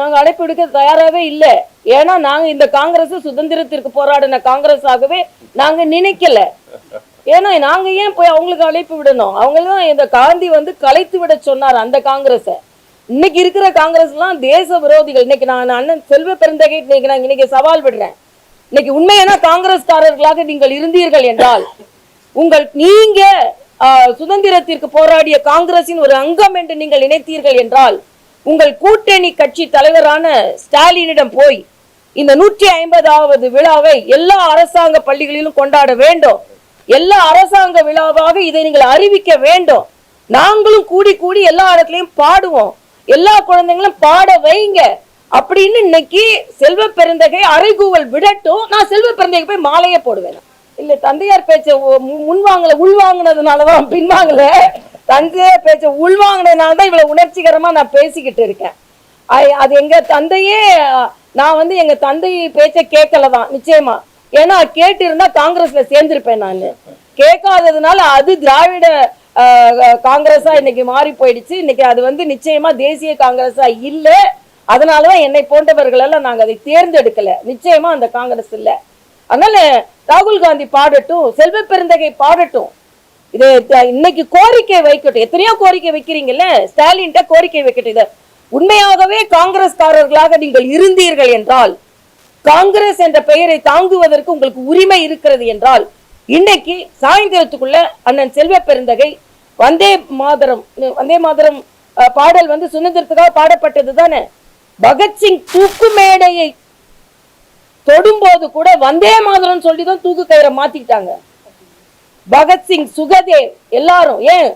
நாங்க அழைப்பு விடுக்க தயாராகவே இல்லை. ஏன்னா நாங்க இந்த காங்கிரஸ் சுதந்திரத்திற்கு போராடின காங்கிரஸ் ஆகவே நாங்க நினைக்கல. ஏன்னா நாங்க ஏன் போய் அவங்களுக்கு அழைப்பு விடணும்? அவங்களும் இந்த காந்தி வந்து கலைத்து விட சொன்னார் அந்த காங்கிரஸை இன்னைக்கு இருக்கிற காங்கிரஸ்லாம் தேச விரோதிகள். இன்னைக்கு நான் அண்ணன் செல்வ பெருந்தகை இன்னைக்கு நான் இன்னைக்கு சவால் விடுறேன். இன்னைக்கு உண்மையான காங்கிரஸ்காரர்களாக நீங்கள் இருந்தீர்கள் என்றால் உங்கள் நீங்க சுதந்திரத்திற்கு போராடிய காங்கிரசின் ஒரு அங்கம் என்று நீங்கள் நினைத்தீர்கள் என்றால் உங்கள் கூட்டணி கட்சி தலைவரான ஸ்டாலினிடம் போய் இந்த நூற்றி ஐம்பதாவது விழாவை எல்லா அரசாங்க பள்ளிகளிலும் கொண்டாட வேண்டும். எல்லா அரசாங்க விழாவாக இதை நீங்கள் அறிவிக்க வேண்டும். நாங்களும் கூடி கூடி எல்லா இடத்துலையும் பாடுவோம். எல்லா குழந்தைங்களும் பாட வைங்க. அப்படின்னு இன்னைக்கு செல்வ பெருந்தகை அறைகூவல் விடட்டும். நான் செல்வ பெருந்தகை போய் மாலையே போடுவேன். இல்ல தந்தையார் பேச்ச முன்வாங்கல உள்வாங்கினதுனாலதான் பின்வாங்கல? தந்தையே பேச்சு உள்வாங்கினதுனால தான் இவ்வளவு உணர்ச்சிகரமா நான் பேசிக்கிட்டு இருக்கேன். அது எங்க தந்தையே நான் வந்து எங்க தந்தை பேச்ச கேட்கல தான் நிச்சயமா. ஏன்னா கேட்டு இருந்தா காங்கிரஸ்ல சேர்ந்திருப்பேன் நான். கேட்காததுனால அது திராவிட காங்கிரஸாக காங்கிரஸா இன்னைக்கு மாறி போயிடுச்சு. இன்னைக்கு அது வந்து நிச்சயமா தேசிய காங்கிரஸா இல்ல. அதனாலதான் என்னை போன்றவர்கள் எல்லாம் நாங்க அதை தேர்ந்தெடுக்கல. நிச்சயமா அந்த காங்கிரஸ் இல்ல. அதனால ராகுல் காந்தி பாடட்டும் செல்வ பெருந்தகை பாடட்டும். இது இன்னைக்கு கோரிக்கை வைக்கட்டும். எத்தனையோ கோரிக்கை வைக்கிறீங்கல்ல? ஸ்டாலின்ட்ட கோரிக்கை வைக்கட்டும். இதை உண்மையாகவே காங்கிரஸ்காரர்களாக நீங்கள் இருந்தீர்கள் என்றால் காங்கிரஸ் என்ற பெயரை தாங்குவதற்கு உங்களுக்கு உரிமை இருக்கிறது என்றால் இன்னைக்கு சாயந்தரத்துக்குள்ள அண்ணன் செல்வ பெருந்தகை வந்தே மாதரம் வந்தே மாதரம் அஹ், பாடல் வந்து சுதந்திரத்துக்காக பாடப்பட்டது தானே? பகத்சிங் தூக்கு மேடையை தொடும்போது கூட வந்தே மாதரம் சொல்லி தான் தூக்கு கயிறை மாத்திக்கிட்டாங்க. பகத்சிங் சுகதேவ் எல்லாரும் ஏன்?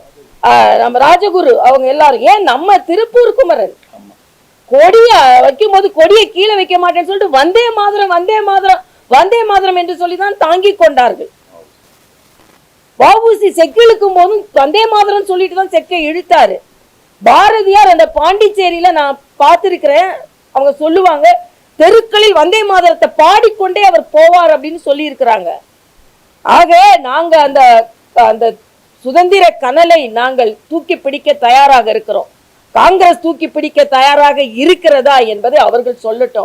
நம்ம ராஜகுரு அவங்க எல்லாரும் ஏன் நம்ம திருப்பூர் குமரன்? கொடிய வைக்கும் போது கொடியை கீழே வைக்க மாட்டேன்னு சொல்லிட்டு வந்தே மாதரம் வந்தே மாதிரம் வந்தே மாதிரம் என்று சொல்லிதான் தாங்கி கொண்டார்கள். வஉசி செக்கு இழுக்கும் போதும் வந்தே மாதிரம் சொல்லிட்டு தான் செக்கை இழுத்தாரு. பாரதியார் அந்த பாண்டிச்சேரியில நான் பார்த்திருக்கிறேன். அவங்க சொல்லுவாங்க தெருக்களில் வந்தே மாதரத்தை பாடிக்கொண்டே அவர் போவார் அப்படின்னு சொல்லி இருக்கிறாங்க ஆக நாங்க அந்த அந்த சுதந்திர கனலை நாங்கள் தூக்கி பிடிக்க தயாராக இருக்கிறோம். காங்கிரஸ் தூக்கி பிடிக்க தயாராக இருக்கிறதா என்பதை அவர்கள் சொல்லட்டும்.